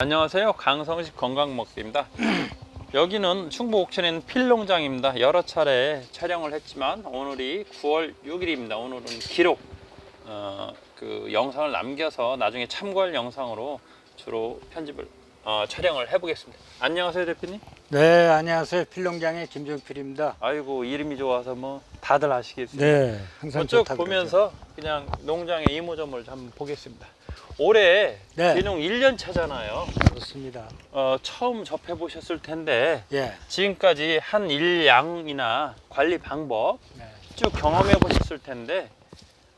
안녕하세요. 강성식 건강먹기입니다. 여기는 충북 옥천에 필농장입니다. 여러 차례 촬영을 했지만 오늘이 9월 6일입니다. 오늘은 기록 어, 그 영상을 남겨서 나중에 참고할 영상으로 주로 편집을 어, 촬영을 해보겠습니다. 안녕하세요, 대표님. 네, 안녕하세요. 필농장의 김종필입니다. 아이고 이름이 좋아서 뭐 다들 아시겠습니다. 네, 항상 쭉 보면서 그냥 농장의 이모저모를 한번 보겠습니다. 올해 네. 비농 1년 차잖아요. 그렇습니다. 어, 처음 접해 보셨을 텐데 예, 지금까지 한 일양이나 관리 방법 네. 쭉 경험해 보셨을 텐데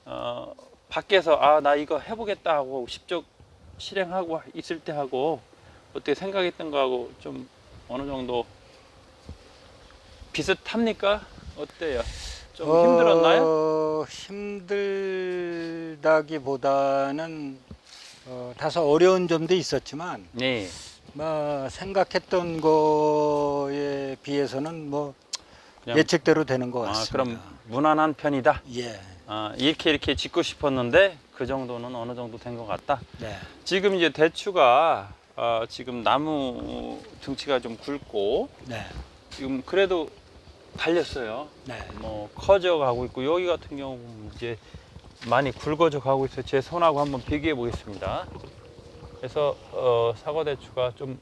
어, 밖에서 아 나 이거 해보겠다 하고 직접 실행하고 있을 때 하고 어떻게 생각했던 거하고 좀 어느 정도 비슷합니까? 어때요? 좀 힘들었나요? 어, 힘들다기보다는 어, 다소 어려운 점도 있었지만 네. 뭐 생각했던 거에 비해서는 뭐 그냥 예측대로 되는 것 아, 같습니다. 그럼 무난한 편이다. 예, 아, 이렇게 이렇게 짓고 싶었는데 그 정도는 어느 정도 된 것 같다. 네, 지금 이제 대추가 어, 지금 나무 등치가 좀 굵고 네, 지금 그래도 달렸어요. 네, 뭐 커져 가고 있고 여기 같은 경우는 이제 많이 굵어져 가고 있어요. 제 손하고 한번 비교해 보겠습니다. 그래서 어, 사과 대추가 좀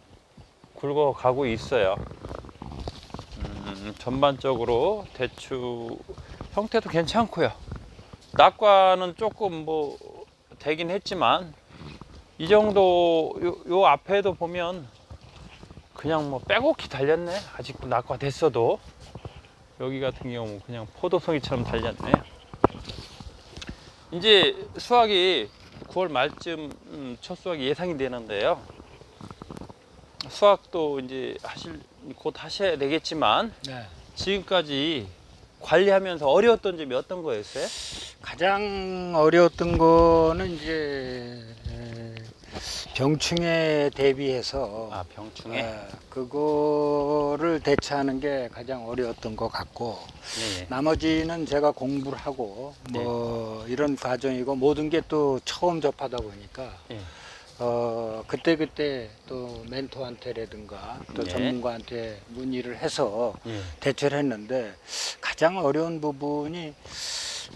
굵어 가고 있어요. 음, 전반적으로 대추 형태도 괜찮고요. 낙과는 조금 뭐 되긴 했지만 이 정도 요, 요 앞에도 보면 그냥 뭐 빼곡히 달렸네. 아직도 낙과 됐어도 여기 같은 경우 그냥 포도송이처럼 달렸네요. 이제 수확이 9월 말쯤 음, 첫 수확이 예상이 되는데요. 수확도 이제 하실 곧 하셔야 되겠지만 네. 지금까지 관리하면서 어려웠던 점이 어떤 거였어요? 가장 어려웠던 거는 이제 에, 병충해 대비해서 아 병충해. 에, 그거를 대처하는 게 가장 어려웠던 것 같고 네. 나머지는 제가 공부를 하고 뭐 이런 과정이고 모든 게 또 처음 접하다 보니까 네. 어 그때 그때 또 멘토한테라든가 또 네. 전문가한테 문의를 해서 예. 대처를 했는데 가장 어려운 부분이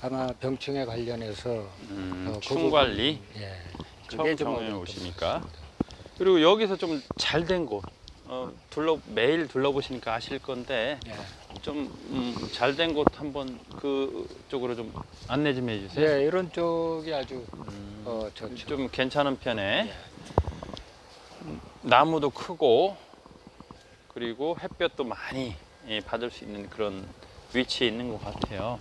아마 병충해 관련해서 음, 어, 그충 관리 예, 처음 경험해 오시니까. 그리고 여기서 좀 잘 된 곳. 어, 둘러 매일 둘러보시니까 아실 건데 예. 좀 잘 된 곳 한번 그 쪽으로 좀 안내 좀 해주세요. 예, 이런 쪽이 아주 음, 어, 좋죠. 좀 괜찮은 편에 예. 나무도 크고 그리고 햇볕도 많이 예, 받을 수 있는 그런 위치에 있는 것 같아요.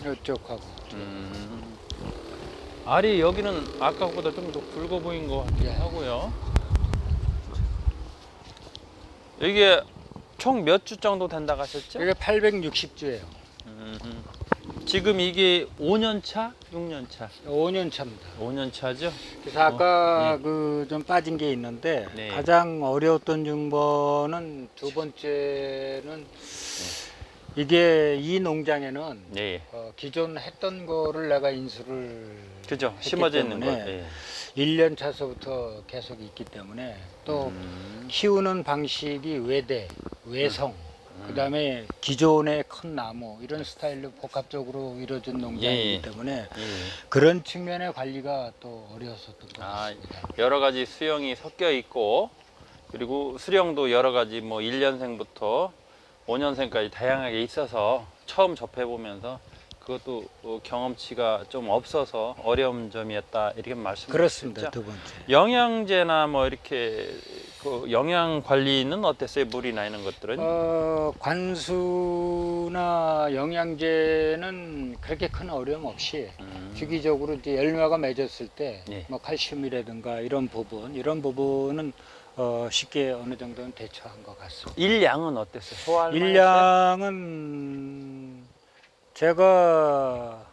이쪽하고 음, 알이 여기는 아까보다 좀 더 굵어 보인 것 같기도 예. 하고요. 이게 총 몇 주 정도 된다 가셨죠? 이게 860주예요. 음, 지금 이게 5년 차, 6년 차, 5년 차입니다. 5년 차죠? 그래서 아까 예. 그좀 빠진 게 있는데 네. 가장 어려웠던 중번은 두 번째는 이게 이 농장에는 네, 어, 기존 했던 거를 내가 인수를 그죠? 했기 심어져 있는 거. 때문에 네. 1년 차서부터 계속 있기 때문에 또 음, 키우는 방식이 외대, 외성, 음. 그다음에 기존의 큰 나무 이런 스타일로 복합적으로 이루어진 농장이기 예. 때문에 예. 그런 측면의 관리가 또 어려웠었던 것 아, 같습니다. 여러 가지 수영이 섞여 있고 그리고 수령도 여러 가지 뭐 1년생부터 5년생까지 다양하게 있어서 처음 접해 보면서 그것도 어, 경험치가 좀 없어서 어려운 점이었다 이렇게 말씀 그렇습니다. 두 번째. 영양제나 뭐 이렇게 그 영양 관리는 어땠어요? 물이나 이런 것들은? 어, 관수나 영양제는 그렇게 큰 어려움 없이 음, 주기적으로 이제 열매가 맺었을 때, 예. 뭐 칼슘이라든가 이런 부분, 이런 부분은 어, 쉽게 어느 정도는 대처한 것 같습니다. 일량은 어땠어요? 소화할 만했어요? 일량은 제가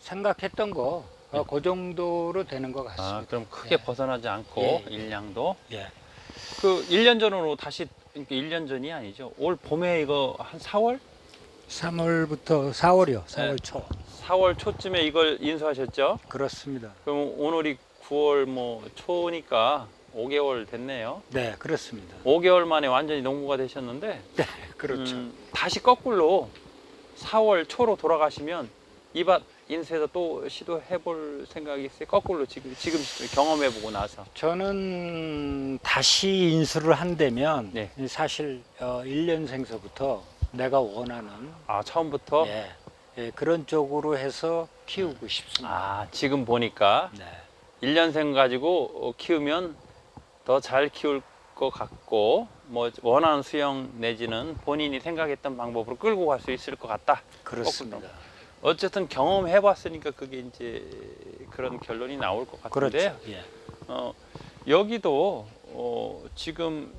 생각했던 거, 어, 그 정도로 되는 것 같습니다. 아, 그럼 크게 예. 벗어나지 않고 예, 예. 일량도 예. 그 1년 전으로 다시 그러니까 1년 전이 아니죠. 올 봄에 이거 한 4월? 3월부터 4월이요. 4월 네. 초. 4월 초쯤에 이걸 인수하셨죠? 그렇습니다. 그럼 오늘이 9월 뭐 초니까 5개월 됐네요. 네, 그렇습니다. 5개월 만에 완전히 농부가 되셨는데 그렇죠. 음, 다시 거꾸로 4월 초로 돌아가시면 이밭 인쇄에서 또 시도해 볼 생각이 있어요. 거꾸로 지금 지금 경험해 보고 나서. 저는 다시 인수를 한다면 네. 사실 어, 1년생서부터 내가 원하는 아, 처음부터 예, 예, 그런 쪽으로 해서 키우고 싶습니다. 아, 지금 보니까 네. 1년생 가지고 어, 키우면 더 잘 키울 것 같고 뭐 원하는 수영 내지는 본인이 생각했던 방법으로 끌고 갈 수 있을 것 같다. 그렇습니다. 어쨌든 경험해 봤으니까 그게 이제 그런 결론이 나올 것 같은데 그렇죠. 예. 어, 여기도 어, 지금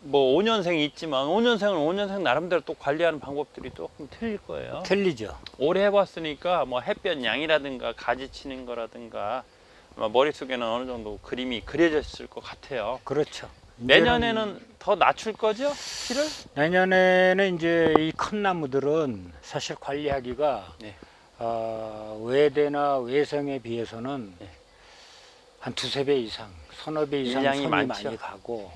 뭐 5년생이 있지만 5년생은 5년생 나름대로 또 관리하는 방법들이 조금 틀릴 거예요. 틀리죠. 오래 해봤으니까 뭐 햇볕 양이라든가 가지 치는 거라든가 머릿속에는 어느 정도 그림이 그려졌을 것 같아요. 그렇죠. 내년에는 더 낮출 거죠? 키를? 내년에는 이제 이 큰 나무들은 사실 관리하기가 네. 어, 외대나 외성에 비해서는 네. 한 두세 배 이상, 서너 배 이상 손이 많죠. 많이 가고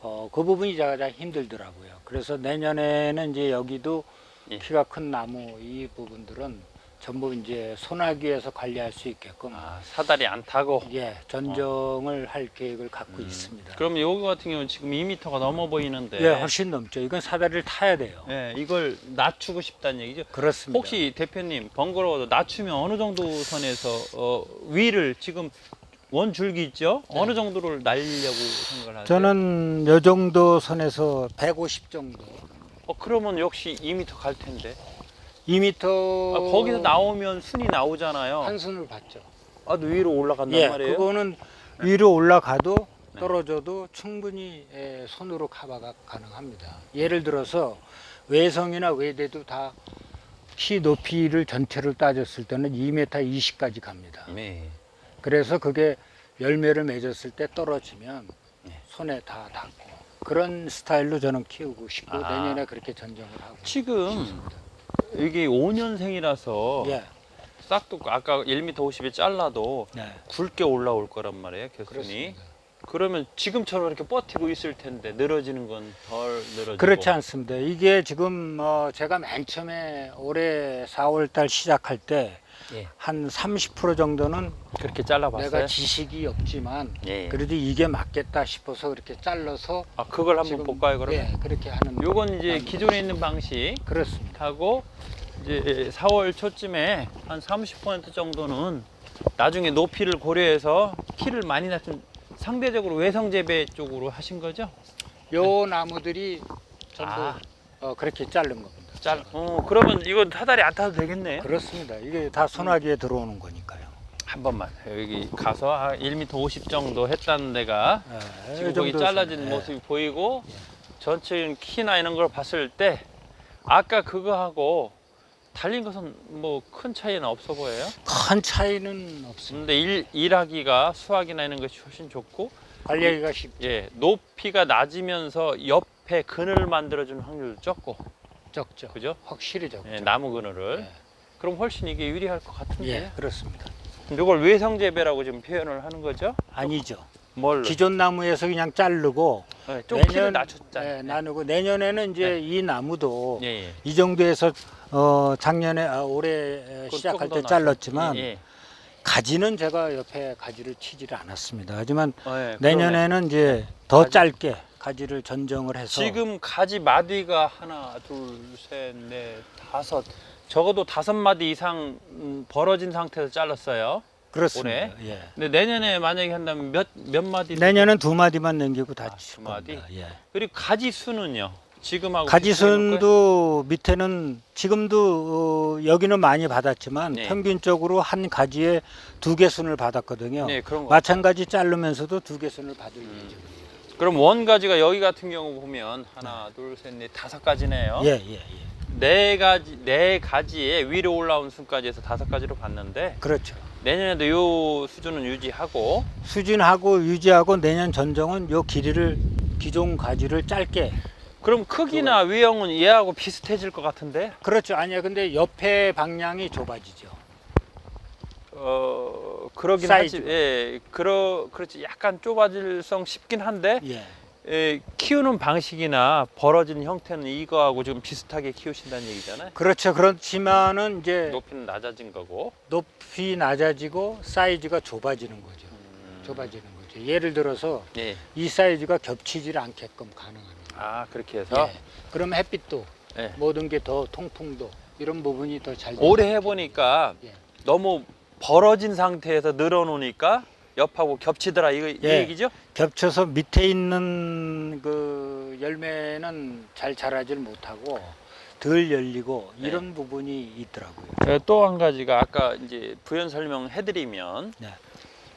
어, 그 부분이 가장 힘들더라고요. 그래서 내년에는 이제 여기도 예. 키가 큰 나무 이 부분들은 전부 이제 소나기에서 관리할 수 있게끔 아, 사다리 안 타고. 예 전정을 할 계획을 갖고 음. 있습니다. 그럼 여기 같은 경우는 지금 2m가 넘어 보이는데. 예, 훨씬 넘죠. 이건 사다리를 타야 돼요. 예, 이걸 낮추고 싶다는 얘기죠. 그렇습니다. 혹시 대표님 번거로워도 낮추면 어느 정도 선에서 어, 위를 지금 원 줄기 있죠? 네. 어느 정도를 날리려고 생각을 하세요? 저는 요 정도 선에서 150 정도. 어, 그러면 역시 2m 갈 텐데. 2m 아, 거기서 나오면 순이 나오잖아요. 한 손을 받죠. 아, 또 위로 올라간단 예, 말이에요. 그거는 위로 올라가도 네. 떨어져도 충분히 예, 손으로 커버가 가능합니다. 예를 들어서 외성이나 외대도 다 키 높이를 전체를 따졌을 때는 2m 20까지 갑니다. 네. 그래서 그게 열매를 맺었을 때 떨어지면 네. 손에 다 닿고 그런 스타일로 저는 키우고 싶고 아. 내년에 그렇게 전정을 하고 지금 싶습니다. 이게 5년생이라서 예, 싹도 아까 1m 50에 잘라도 네, 굵게 올라올 거란 말이에요, 개순이. 그렇습니다. 그러면 지금처럼 이렇게 버티고 있을 텐데 늘어지는 건 덜 늘어지고. 그렇지 않습니다. 이게 지금 어, 제가 맨 처음에 올해 4월달 시작할 때 예. 한 30% 정도는 그렇게 잘라봤어요. 내가 지식이 없지만 예. 그래도 이게 맞겠다 싶어서 그렇게 잘라서 아 그걸 한번 지금, 볼까요, 그러면? 예, 그렇게 하는 요건 이제 기존에 있는 방식 그렇습니다. 하고 이제 4월 초쯤에 한 30% 정도는 나중에 높이를 고려해서 키를 많이 낮춘 상대적으로 외성 재배 쪽으로 하신 거죠? 요 나무들이 전부 아. 어, 그렇게 자른 겁니다. 짤. 어 그러면 이건 사다리 안 타도 되겠네. 그렇습니다. 이게 다 소나기에 들어오는 거니까요. 한 번만 여기 가서 한 1m 50 정도 했다는 데가 예, 지금 이 거기 정도 잘라진 선에, 모습이 보이고 전체적인 키나 이런 걸 봤을 때 아까 그거하고 달린 것은 뭐 큰 차이는 없어 보여요. 예. 큰 차이는 없습니다. 근데 일, 일하기가 수학이나 이런 것이 훨씬 좋고 관리하기가 쉽죠. 예 높이가 낮으면서 옆에 그늘을 만들어주는 확률도 적고 적죠. 그죠? 확실히 적죠. 예, 나무 그늘을 예. 그럼 훨씬 이게 유리할 것 같은데 예, 그렇습니다. 이걸 외성 재배라고 지금 표현을 하는 거죠? 아니죠. 뭘 기존 나무에서 그냥 자르고 예, 좀 키를 낮췄잖아요. 예, 나누고 내년에는 이제 이 나무도 예, 예. 이 정도에서 어, 작년에 아, 올해 시작할 때더 잘랐지만 예, 예. 가지는 제가 옆에 가지를 치지를 않았습니다. 하지만 어, 예. 내년에는 이제 더 가지- 짧게 가지를 전정을 해서 지금 가지 마디가 하나, 둘, 셋, 넷, 다섯 적어도 다섯 마디 이상 음, 벌어진 상태에서 잘랐어요. 그렇습니다. 예. 근데 내년에 만약에 한다면 몇 몇 마디? 내년은 두 마디만 남기고 다 아, 칠두 마디? 겁니다. 예. 그리고 가지 수는요. 지금하고? 가지순도 밑에는 지금도 어, 여기는 많이 받았지만 네. 평균적으로 한 가지에 두 개 순을 받았거든요. 네 그런 거. 마찬가지 자르면서도 두 개 순을 받을 음. 예정입니다. 그럼 원 가지가 여기 같은 경우 보면 하나, 둘, 셋, 넷, 다섯 가지네요. 예, 예, 예. 네 가지 네 가지에 위로 올라온 순까지 해서 다섯 가지로 봤는데 그렇죠. 내년에도 요 수준은 유지하고 수진하고 유지하고 내년 전정은 요 길이를 기존 가지를 짧게 그럼 크기나 외형은 얘하고 비슷해질 것 같은데 그렇죠. 아니야. 근데 옆에 방향이 좁아지죠. 어 그러긴 사이즈가. 하지. 예, 그러 그렇지 약간 좁아질성 싶긴 한데 예. 예, 키우는 방식이나 벌어진 형태는 이거하고 좀 비슷하게 키우신다는 얘기잖아요. 그렇죠. 그렇지만은 이제 높이는 낮아진 거고. 높이 낮아지고 사이즈가 좁아지는 거죠. 음. 좁아지는 거죠. 예를 들어서 예. 이 사이즈가 겹치질 않게끔 가능합니다. 아 그렇게 해서 예. 그럼 햇빛도 예. 모든 게 더 통풍도 이런 부분이 더 잘. 오래 해보니까 예. 너무 벌어진 상태에서 늘어놓으니까 옆하고 겹치더라 이거 이 예. 얘기죠? 겹쳐서 밑에 있는 그 열매는 잘 자라질 못하고 덜 열리고 네. 이런 부분이 있더라고요. 또 한 가지가 아까 이제 부연 설명해드리면 네.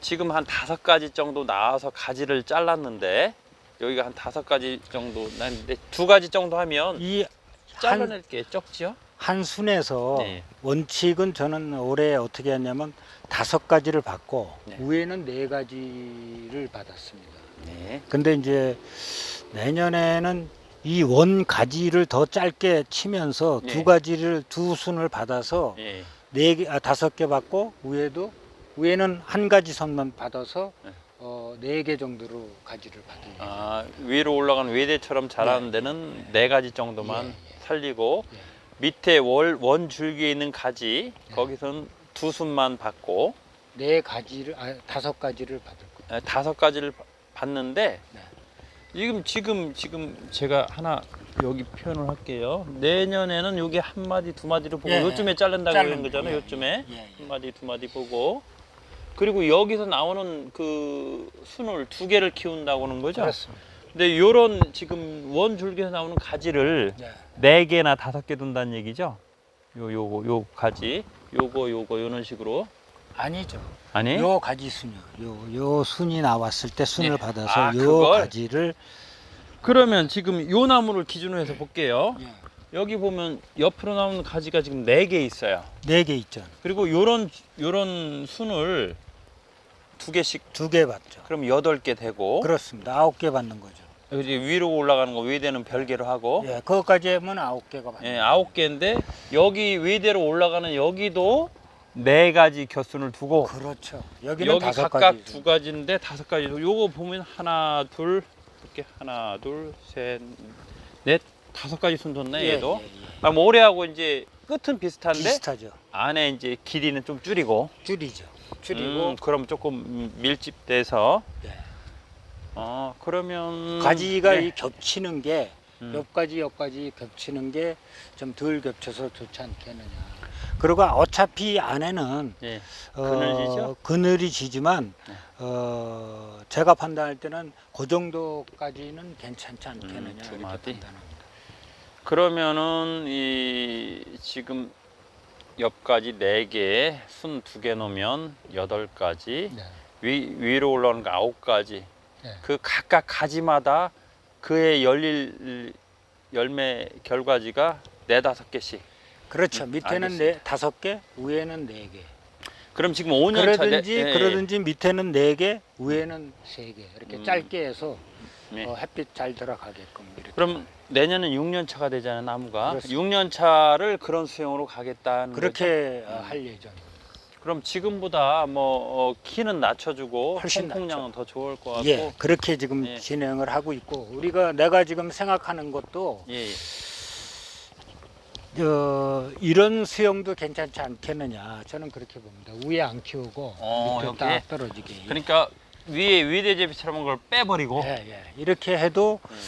지금 한 다섯 가지 정도 나와서 가지를 잘랐는데 여기가 한 다섯 가지 정도 나는데 두 가지 정도 하면 이 한, 잘라낼 게 적지요? 한 순에서 네. 원칙은 저는 올해 어떻게 했냐면 다섯 가지를 받고 네. 위에는 네 가지를 받았습니다. 네. 근데 이제 내년에는 이 원 가지를 더 짧게 치면서 네. 두 가지를 두 순을 받아서 예. 네 개, 아, 다섯 개 받고 위에도 위에는 한 가지 선만 받아서 네. 어, 네 개 정도로 가지를 받은. 아, 위로 올라가는 외대처럼 자라는 데는 네 가지 정도만 예, 예. 살리고 예. 밑에 월, 원 줄기에 있는 가지 네. 거기서는 두 순만 받고 네 가지를 아, 다섯 가지를 받을 거예요. 에, 다섯 가지를 바- 받는데 네. 지금 지금 지금 제가 하나 여기 표현을 할게요. 내년에는 여기 한 마디 두 마디를 보고 예, 요쯤에 예. 자른다고 자르는 그런 거잖아요. 예, 요쯤에 예, 예. 한 마디 두 마디 보고 그리고 여기서 나오는 그 순을 두 개를 키운다고 하는 거죠. 그렇습니다. 근데 요런 지금 원 줄기에서 나오는 가지를 네. 네 개나 다섯 개 둔다는 얘기죠. 요 요거 요 가지 요거 요거 요런 식으로 아니죠. 아니 요 가지 순이요. 요, 요 순이 나왔을 때 순을 네. 받아서 아, 요 그걸? 가지를 그러면 지금 요 나무를 기준으로 해서 볼게요. 예, 여기 보면 옆으로 나오는 가지가 지금 네 개 있어요. 네 개 있죠. 그리고 요런 요런 순을 두 개씩 두 개 받죠. 그럼 여덟 개 되고 그렇습니다. 아홉 개 받는 거죠. 여기 위로 올라가는 거 외대는 별개로 하고 예, 그것까지 하면 아홉 개가 받는 예. 아홉 개인데 여기 외대로 올라가는 여기도 네 가지 곁순을 두고 그렇죠. 여기는 여기 다섯 각각 가지. 두 가지인데 다섯 가지. 요거 보면 하나, 둘, 이렇게 하나, 둘, 셋, 넷, 다섯 가지 순 뒀네 예, 얘도. 예, 예. 아, 뭐 올해하고 이제 끝은 비슷한데 비슷하죠. 안에 이제 길이는 좀 줄이고. 줄이죠. 줄이고 음, 그럼 조금 밀집돼서. 예. 어 그러면 가지가 네. 이 겹치는 게 음. 옆가지 옆가지 겹치는 게 좀 덜 겹쳐서 좋지 않겠느냐. 그리고 어차피 안에는 예. 어, 그늘지죠? 그늘이 지지만 네. 어, 제가 판단할 때는 그 정도까지는 괜찮지 않겠느냐 음, 두 이렇게 마디? 판단합니다. 그러면은 이 지금 옆가지 네 개, 순 두 개 놓으면 여덟 가지. 네. 위, 위로 올라오는 거 아홉 가지. 네. 그 각각 가지마다 그의 열릴 열매 결과지가 네 다섯 개씩. 그렇죠. 음, 밑에는. 네 다섯 개, 위에는 네 개. 그럼 지금 5년 차 그러든지 네, 네, 그러든지 밑에는 네 개, 위에는 세 개. 이렇게 음. 짧게 해서 네. 어, 햇빛 잘 들어가게끔 이렇게. 그럼 내년은 6년 차가 되잖아요 나무가. 그렇습니다. 6년 차를 그런 수형으로 가겠다는? 그렇게 어, 음. 할 예정입니다. 그럼 지금보다 뭐 어, 키는 낮춰주고 훨씬 통풍량은 더 좋을 것 같고. 예, 그렇게 지금 예. 진행을 하고 있고 우리가 내가 지금 생각하는 것도 예, 예. 어, 이런 수영도 괜찮지 않겠느냐 저는 그렇게 봅니다. 위에 안 키우고 어, 밑에 여기에? 딱 떨어지게. 그러니까 위에 위대제비처럼 걸 빼버리고. 예, 예. 이렇게 해도 음.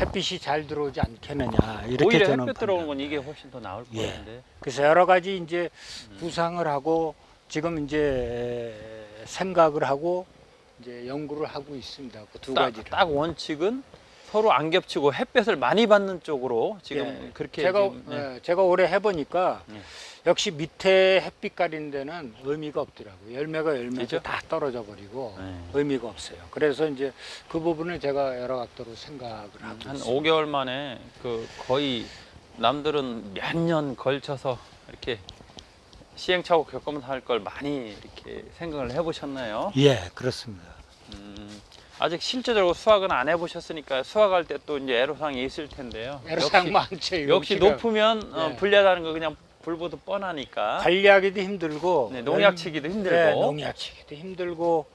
햇빛이 잘 들어오지 않겠느냐 이렇게 오히려 저는 햇볕 들어오는 건. 이게 훨씬 더 나을 것 예. 같은데. 그래서 여러 가지 이제 음. 구상을 하고 지금 이제 생각을 하고 이제 연구를 하고 있습니다. 그두 딱, 가지를. 딱 원칙은 서로 안 겹치고 햇볕을 많이 받는 쪽으로 지금 예. 그렇게 제가 지금, 네. 예, 제가 올해 해보니까 네. 역시 밑에 햇빛 가린 데는 의미가 없더라고요. 열매가 열매도 그죠? 다 떨어져 버리고 네. 의미가 없어요. 그래서 이제 그 부분을 제가 여러 각도로 생각을 하고 한 있습니다. 5개월 만에 그 거의 남들은 몇 년 걸쳐서 이렇게 시행착오 겪으면서 할 걸 많이 이렇게 생각을 해보셨나요? 예, 그렇습니다. 음, 아직 실제적으로 수확은 안 해보셨으니까 수확할 때 또 이제 애로사항이 있을 텐데요. 애로사항 역시, 많죠. 역시. 높으면 어, 네. 불리하다는 거 그냥 불보도 뻔하니까 관리하기도 힘들고 네, 농약 치기도 힘들고 네, 농약 치기도 힘들고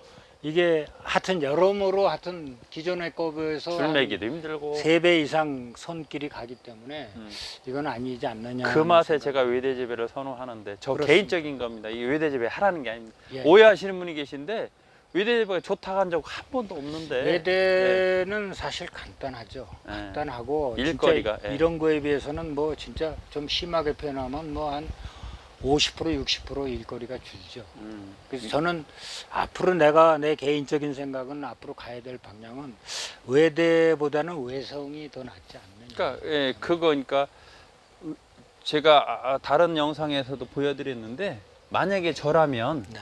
이게 하여튼 여러모로 하여튼 기존의 거비해서 줄 매기도 힘들고 3배 이상 손길이 가기 때문에 음. 이건 아니지 않느냐 그 맛에 생각. 제가 외대 재배를 선호하는데 저 그렇습니다. 개인적인 겁니다. 이 외대 재배 하라는 게 아닙니다. 예. 오해하시는 분이 계신데 외대 재배가 좋다고 한 적 한 번도 없는데 외대는 사실 간단하죠. 네. 간단하고 일거리가, 예. 이런 거에 비해서는 뭐 진짜 좀 심하게 표현하면 뭐한 50% 60% 일거리가 줄죠. 음. 그래서 저는 앞으로 내가 내 개인적인 생각은 앞으로 가야 될 방향은 외대보다는 외성이 더 낫지 않느냐. 그러니까 예, 그거니까 제가 아- 다른 영상에서도 보여드렸는데 만약에 저라면 네.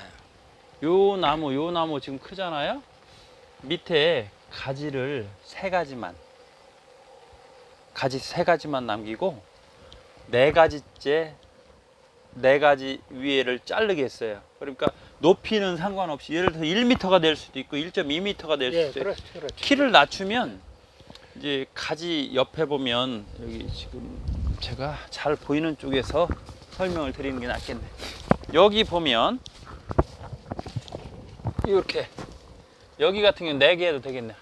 요 나무 요 나무 지금 크잖아요. 밑에 가지를 세 가지만 가지 세 가지만 남기고 네 가지째 네 가지 위에를 자르겠어요. 그러니까 높이는 상관없이 예를 들어서 1m가 될 수도 있고 1.2m가 될 예, 수도 있고 그렇죠, 그렇죠. 키를 낮추면 이제 가지 옆에 보면 여기 지금 제가 잘 보이는 쪽에서 설명을 드리는 게 낫겠네. 여기 보면 이렇게 여기 같은 경우는 4개 해도 되겠네.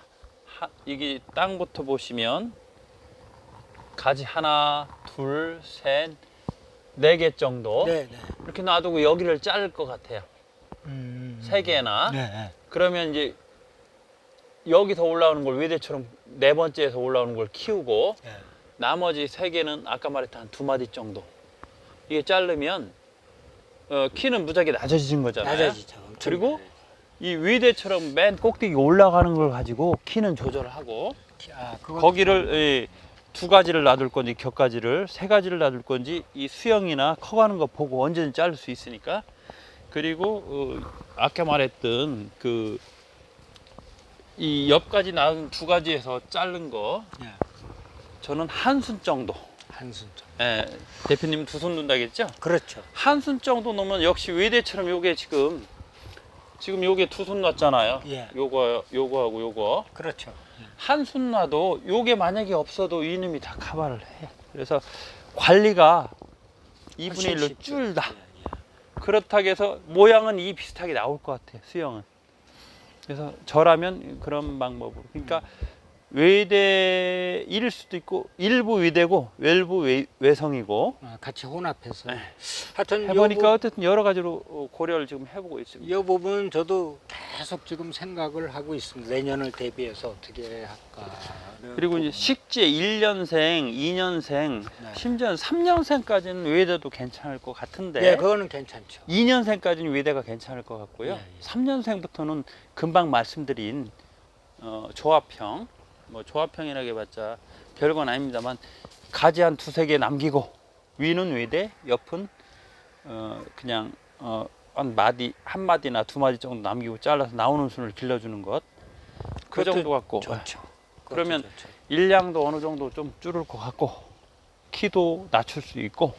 하, 이게 땅부터 보시면 가지 하나, 둘, 셋, 네 개 정도 네, 네. 이렇게 놔두고 여기를 자를 것 같아요. 음, 세 개나. 네, 네. 그러면 이제 여기서 올라오는 걸 외대처럼 네 번째에서 올라오는 걸 키우고 네. 나머지 세 개는 아까 말했던 한 두 마디 정도 이게 자르면 어, 키는 무지하게 낮아지는 거잖아요. 낮아지죠. 엄청 그리고. 이 위대처럼 맨 꼭대기 올라가는 걸 가지고 키는 조절하고 아, 그거 거기를 예, 두 가지를 놔둘 건지 격가지를 세 가지를 놔둘 건지 이 수영이나 커가는 거 보고 언제든 자를 수 있으니까 그리고 어, 아까 말했던 그 이 옆가지 나은 두 가지에서 자른 거 예, 저는 한 순 정도 한순 좀. 예, 대표님 두 손 둔다겠죠? 그렇죠. 한 순 정도 넣으면 역시 외대처럼 요게 지금 지금 요게 두 손 놨잖아요. 예. 요거 요거하고 요거 그렇죠. 한순 놔도 요게 만약에 없어도 이놈이 다 커버를 해. 그래서 관리가 2분의 훨씬 1로 쉽죠. 줄다. 예, 예. 그렇다고 해서 모양은 이 비슷하게 나올 것 같아요. 수영은. 그래서 저라면 그런 방법으로. 그러니까 외대일 수도 있고 일부 외대고 외부 외, 외성이고 아, 같이 혼합해서. 네. 하여튼 해보니까 요, 어쨌든 여러 가지로 어, 고려를 지금 해보고 있습니다. 이 부분 저도 계속 지금 생각을 하고 있습니다. 내년을 대비해서 어떻게 할까. 그리고 이제 식재 1년생, 2년생, 네. 심지어 3년생까지는 외대도 괜찮을 것 같은데 네, 그거는 괜찮죠. 2년생까지는 외대가 괜찮을 것 같고요. 예, 예. 3년생부터는 금방 말씀드린 어, 조합형, 뭐 조합형이라고 해봤자 별건 아닙니다만 가지 한 두세 개 남기고 위는 외대, 옆은 어, 그냥 어, 한 마디, 한 마디나 두 마디 정도 남기고 잘라서 나오는 순을 길러주는 것. 그 정도 갖고 좋죠. 그러면 좋죠. 일량도 어느 정도 좀 줄을 것 같고 키도 낮출 수 있고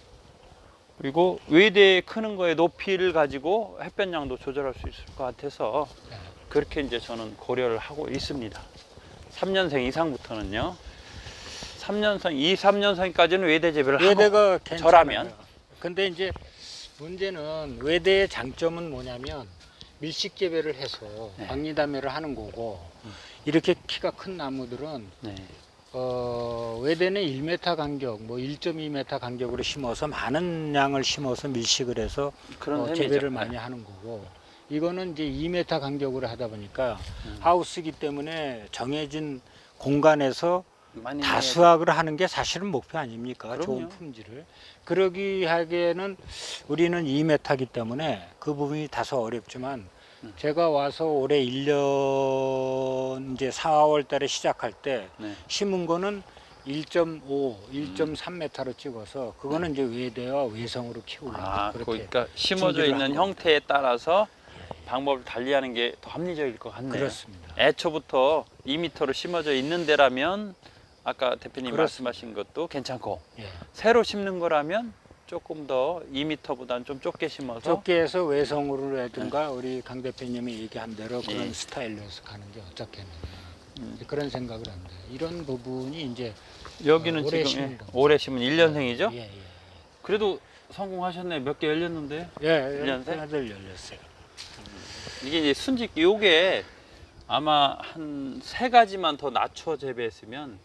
그리고 외대 크는 거에 높이를 가지고 햇볕량도 조절할 수 있을 것 같아서 네. 그렇게 이제 저는 고려를 하고 있습니다. 3년생 이상부터는요. 3년생, 2, 3년생까지는 외대 재배를 하고 외대가 괜찮아요. 저라면? 근데 이제 문제는 외대의 장점은 뭐냐면 밀식 재배를 해서 네. 박리담회를 하는 거고 음. 이렇게 키가 큰 나무들은 네. 어, 외대는 1m 간격, 뭐 1.2m 간격으로 심어서 많은 양을 심어서 밀식을 해서 그런 어, 셈이죠. 재배를 네. 많이 하는 거고 이거는 이제 2m 간격으로 하다 보니까 음. 하우스기 때문에 정해진 공간에서 많이 다 수확을 하는 게 사실은 목표 아닙니까? 그럼요. 좋은 품질을. 그러기 하기에는 우리는 2m이기 때문에 그 부분이 다소 어렵지만 음. 제가 와서 올해 1년 이제 4월 달에 시작할 때 네. 심은 거는 1.5, 1.3m로 찍어서 그거는 이제 외대와 외성으로 키우려고 아, 그렇게 그러니까 심어져 있는 한 형태에 따라서 방법을 달리하는 게 더 합리적일 것 같네요. 그렇습니다. 애초부터 2m로 심어져 있는 데라면 아까 대표님 그렇습니다. 말씀하신 것도 괜찮고 예. 새로 심는 거라면 조금 더 2m보다는 좀 좁게 심어서 좁게 해서 외성으로라든가 우리 강 대표님이 얘기한 대로 그런 예. 스타일로 해서 가는 게 어떻겠느냐 음. 그런 생각을 합니다. 이런 부분이 이제 여기는 어, 올해 지금 심은 예. 올해 심은 1년생이죠. 예, 예. 그래도 성공하셨네. 몇 개 열렸는데. 예, 일년생? 하나들 열렸어요. 이게 이제 순직 요게 아마 한 세 가지만 더 낮춰 재배했으면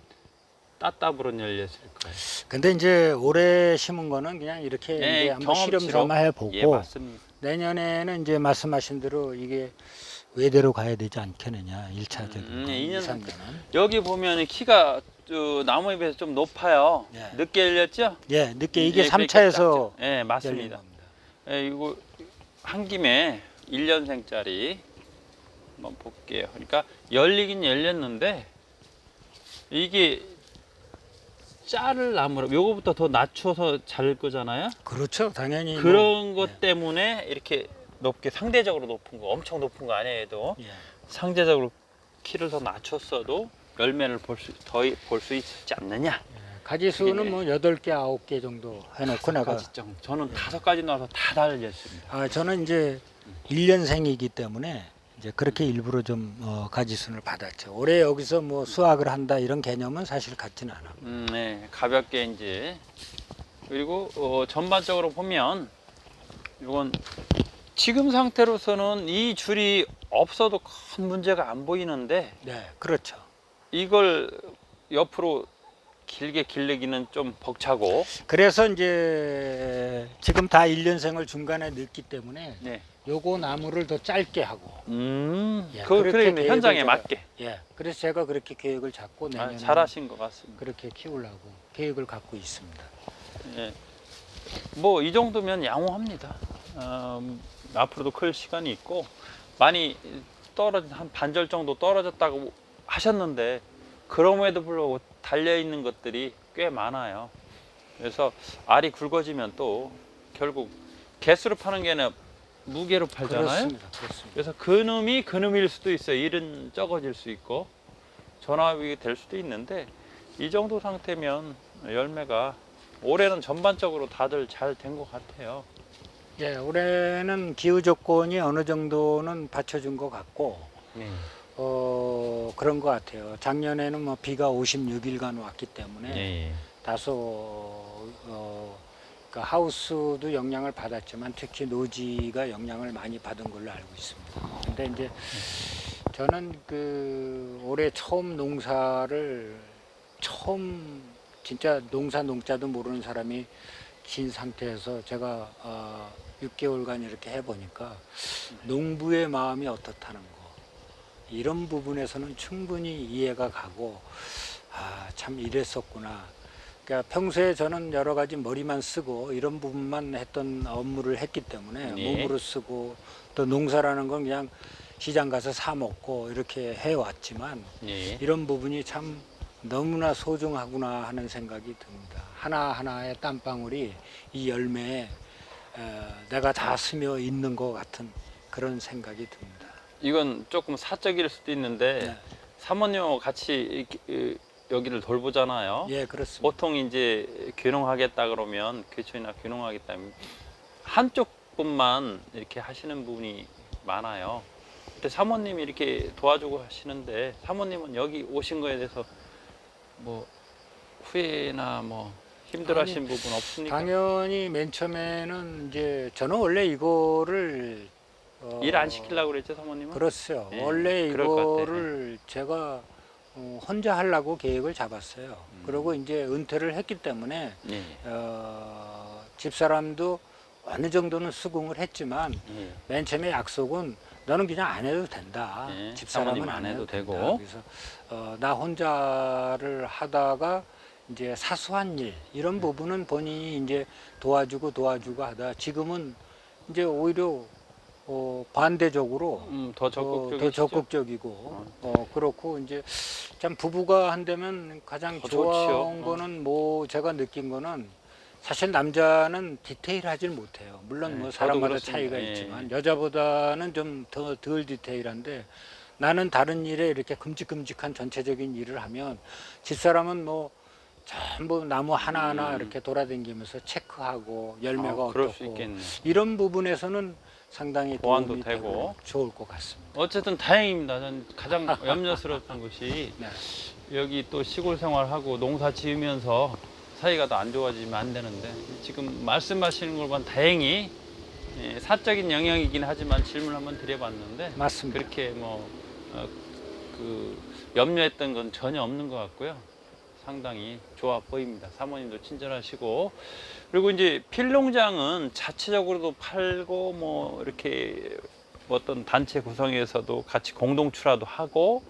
따따블은 열렸을 거예요. 근데 이제 올해 심은 거는 그냥 이렇게 예, 이제 한번 경험치로. 실험 삼아 해보고 예, 맞습니다. 내년에는 이제 말씀하신 대로 이게 외대로 가야 되지 않겠느냐 1차적인 음, 거, 예, 2, 이년 3년은 여기 보면 키가 저 나무에 비해서 좀 높아요. 예. 늦게 열렸죠? 예 늦게 이게 예, 3차에서 예, 열린 맞습니다. 겁니다. 예, 이거 한 김에 1년생짜리 한번 볼게요. 그러니까 열리긴 열렸는데 이게 짤을 나무로 요거부터 더 낮춰서 자를 거잖아요. 그렇죠 당연히 뭐, 그런 것 예. 때문에 이렇게 높게 상대적으로 높은 거 엄청 높은 거 아니에도 예. 상대적으로 키를 더 낮췄어도 열매를 볼 수 더 볼 수 있지 않느냐. 가지 수는 예. 뭐 8개 9개 정도 해놓고 내가 가지 정 저는 다섯 가지 나와서 다 달렸습니다. 아 저는 이제 1년생이기 때문에 이제 그렇게 일부러 좀 어, 가지순을 받았죠. 올해 여기서 뭐 수확을 한다 이런 개념은 사실 같지는 않아. 음, 네, 가볍게 이제 그리고 어, 전반적으로 보면 이건 지금 상태로서는 이 줄이 없어도 큰 문제가 안 보이는데 네, 그렇죠. 이걸 옆으로 길게 길르기는 좀 벅차고 그래서 이제 지금 다 1년생을 중간에 넣기 때문에 네. 요거 나무를 더 짧게 하고 음, 예, 그, 그렇게 그래 계획을 현장에 제가- 맞게 예. 그래서 제가 그렇게 계획을 잡고 아, 내년에 잘하신 것 같습니다. 그렇게 키우려고 계획을 갖고 있습니다. 예. 뭐 이 정도면 양호합니다. 음, 앞으로도 클 시간이 있고 많이 떨어진 한 반절 정도 떨어졌다고 하셨는데 그럼에도 불구하고 달려 있는 것들이 꽤 많아요. 그래서 알이 굵어지면 또 결국 개수로 파는 게 아니라 무게로 팔잖아요. 그렇습니다. 그렇습니다. 그래서 그놈이 그놈일 수도 있어요. 일은 적어질 수 있고 전압이 될 수도 있는데 이 정도 상태면 열매가 올해는 전반적으로 다들 잘 된 것 같아요. 예, 올해는 기후 조건이 어느 정도는 받쳐준 것 같고 어 그런 것 같아요. 작년에는 뭐 비가 56일간 왔기 때문에 예. 다소 어, 그 하우스도 영향을 받았지만 특히 노지가 영향을 많이 받은 걸로 알고 있습니다. 근데 이제 저는 그 올해 처음 농사를 처음 진짜 농사 농자도 모르는 사람이 진 상태에서 제가 어, 6개월간 이렇게 해보니까 농부의 마음이 어떻다는 거 이런 부분에서는 충분히 이해가 가고 아 참 이랬었구나. 그러니까 평소에 저는 여러 가지 머리만 쓰고 이런 부분만 했던 업무를 했기 때문에 예. 몸으로 쓰고 또 농사라는 건 그냥 시장 가서 사 먹고 이렇게 해왔지만 예. 이런 부분이 참 너무나 소중하구나 하는 생각이 듭니다. 하나하나의 땀방울이 이 열매에 어, 내가 다 스며 있는 것 같은 그런 생각이 듭니다. 이건 조금 사적일 수도 있는데 네. 사모님하고 같이 이렇게, 이, 여기를 돌보잖아요. 예, 그렇습니다. 보통 이제 귀농하겠다 그러면 귀촌이나 귀농하겠다 면 한쪽 분만 이렇게 하시는 분이 많아요. 근데 사모님이 이렇게 도와주고 하시는데 사모님은 여기 오신 거에 대해서 뭐 후회나 뭐 힘들어하신 부분 없습니까? 당연히 맨 처음에는 이제 저는 원래 이거를 어, 일 안 시키려고 그랬죠 사모님은? 그렇죠. 예, 원래 그럴 것 같아. 이거를 제가 어, 혼자 하려고 계획을 잡았어요. 음. 그리고 이제 은퇴를 했기 때문에 예. 어, 집사람도 어느 정도는 수긍을 했지만 예. 맨 처음에 약속은 너는 그냥 안 해도 된다. 네, 집사람은 사모님 안안 해도 되고. 그래서 어, 나 혼자를 하다가 이제 사소한 일 이런 부분은 본인이 이제 도와주고 도와주고 하다 지금은 이제 오히려 어, 반대적으로 음, 더 어? 더 적극적이고 어, 그렇고 이제 참 부부가 한다면 가장 좋지요. 어. 거는 뭐 제가 느낀 거는 사실 남자는 디테일하지 못해요. 물론 네, 뭐 사람마다. 차이가 예. 있지만 여자보다는 좀 더 덜 디테일한데 나는 다른 일에 이렇게 큼직큼직한 전체적인 일을 하면 집사람은 뭐 전부 나무 하나하나 음. 이렇게 돌아다니면서 체크하고 열매가 아, 어, 그럴 떻고 수 있겠네. 이런 부분에서는 상당히 보완도 되고. 좋을 것 같습니다. 어쨌든 다행입니다. 전 가장 염려스러웠던 것이 네. 여기 또 시골 생활하고 농사 지으면서 사이가 더 안 좋아지면 안 되는데 지금 말씀하시는 걸 보면 다행히 예, 사적인 영역이긴 하지만 질문 한번 드려봤는데 맞습니다. 그렇게 뭐그 염려했던 건 전혀 없는 것 같고요. 상당히 좋아 보입니다. 사모님도 친절하시고 그리고 이제 필농장은 자체적으로도 팔고 뭐 이렇게 어떤 단체 구성에서도 같이 공동 출하도 하고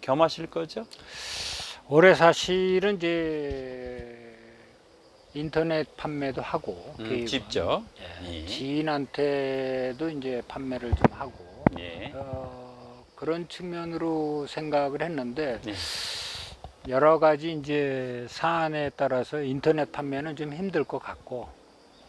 겸하실 거죠? 올해 사실은 이제 인터넷 판매도 하고 음, 개입은. 직접. 예, 예. 지인한테도 이제 판매를 좀 하고 예. 어, 그런 측면으로 생각을 했는데 네. 여러 가지 이제 사안에 따라서 인터넷 판매는 좀 힘들 것 같고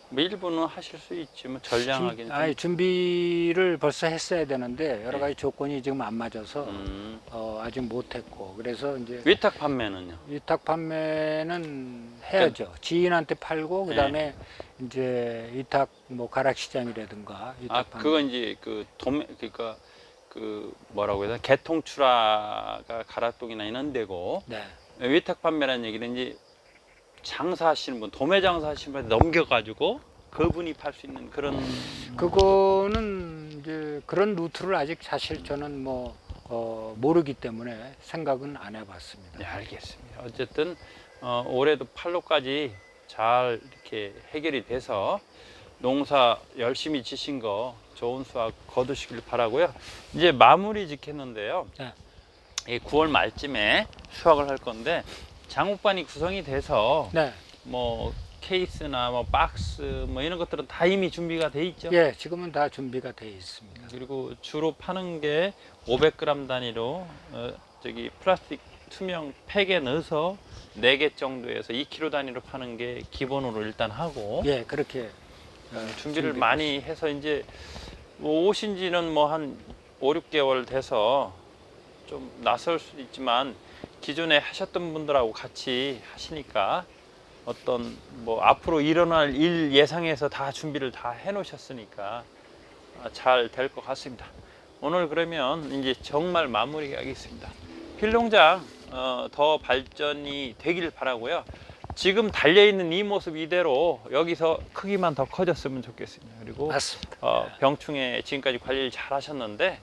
뭐 일부는 하실 수 있지 뭐 전량하기는 준, 아니, 준비를 벌써 했어야 되는데 여러 네. 가지 조건이 지금 안 맞아서 음, 어, 아직 못했고 그래서 이제 위탁 판매는요. 위탁 판매는 해야죠. 지인한테 팔고 네. 그다음에 이제 위탁 뭐 가락 시장이라든가 위탁 아 판매. 그건 이제 그 도매 그러니까 그 뭐라고 해야 되나 개통 출하가 가락동이나 이런 데고 네. 위탁 판매라는 얘기는 이제 장사하시는 분 도매 장사하시는 분한테 넘겨가지고 그분이 팔 수 있는 그런 그거는 이제 그런 루트를 아직 사실 저는 뭐 어, 모르기 때문에 생각은 안 해봤습니다. 네 알겠습니다. 어쨌든 어, 올해도 팔로까지 잘 이렇게 해결이 돼서 농사 열심히 지신 거 좋은 수확 거두시길 바라고요. 이제 마무리 짓겠는데요. 네. 이 9월 말쯤에 수확을 할 건데 장목반이 구성이 돼서 네. 뭐 케이스나 뭐 박스 뭐 이런 것들은 다 이미 준비가 돼 있죠. 예, 지금은 다 준비가 돼 있습니다. 그리고 주로 파는 게 500g 단위로 어, 저기 플라스틱 투명 팩에 넣어서 4개 정도에서 2kg 단위로 파는 게 기본으로 일단 하고 예, 그렇게 어, 준비를 많이 해서 이제 뭐 오신 지는 뭐 한 5, 6개월 돼서 좀 낯설 수도 있지만 기존에 하셨던 분들하고 같이 하시니까 어떤 뭐 앞으로 일어날 일 예상해서 다 준비를 다 해 놓으셨으니까 잘 될 것 같습니다. 오늘 그러면 이제 정말 마무리하겠습니다. 필농장 어, 더 발전이 되길 바라고요. 지금 달려 있는 이 모습 이대로 여기서 크기만 더 커졌으면 좋겠습니다. 그리고 맞습니다. 어, 병충해 지금까지 관리를 잘 하셨는데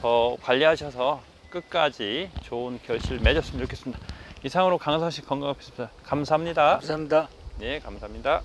더 관리하셔서 끝까지 좋은 결실 맺었으면 좋겠습니다. 이상으로 강사씨 건강하셨습니다. 감사합니다. 감사합니다. 네, 감사합니다.